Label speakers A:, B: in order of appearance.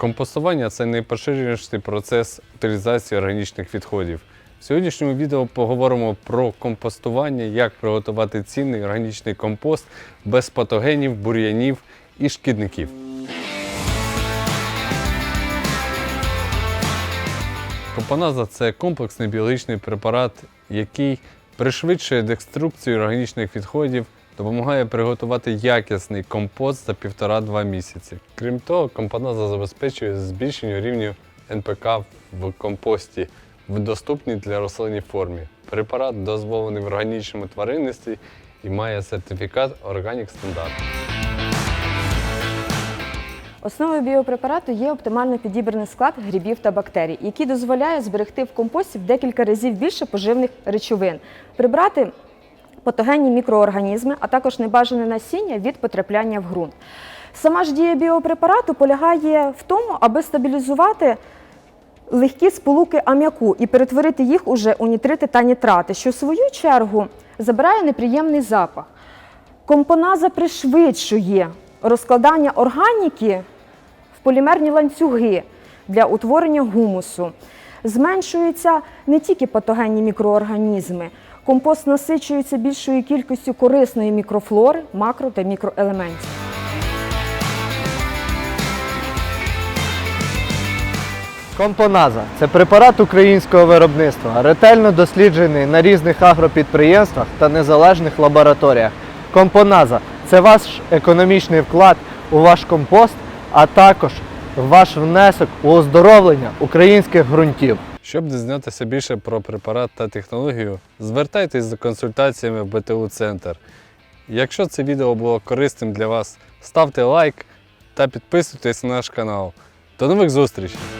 A: Компостування це найпоширеніший процес утилізації органічних відходів. В сьогоднішньому відео поговоримо про компостування, як приготувати цінний органічний компост без патогенів, бур'янів і шкідників. Компоназа це комплексний біологічний препарат, який пришвидшує деструкцію органічних відходів, допомагає приготувати якісний компост за 1,5-2 місяці. Крім того, компоназа забезпечує збільшення рівню НПК в компості в доступній для рослинній формі. Препарат дозволений в органічному тваринництві і має сертифікат Organic Standard.
B: Основою біопрепарату є оптимально підібраний склад грибів та бактерій, який дозволяє зберегти в компості в декілька разів більше поживних речовин, прибрати патогенні мікроорганізми, а також небажане насіння від потрапляння в ґрунт. Сама ж дія біопрепарату полягає в тому, аби стабілізувати легкі сполуки ам'яку і перетворити їх уже у нітрити та нітрати, що в свою чергу забирає неприємний запах. Компоназа пришвидшує розкладання органіки в полімерні ланцюги для утворення гумусу. Зменшуються не тільки патогенні мікроорганізми, компост насичується більшою кількістю корисної мікрофлори, макро та мікроелементів.
C: Компоназа це препарат українського виробництва, ретельно досліджений на різних агропідприємствах та незалежних лабораторіях. Компоназа це ваш економічний вклад у ваш компост, а також ваш внесок у оздоровлення українських ґрунтів.
A: Щоб дізнатися більше про препарат та технологію, звертайтесь за консультаціями в БТУ Центр. Якщо це відео було корисним для вас, ставте лайк та підписуйтесь на наш канал. До нових зустрічей!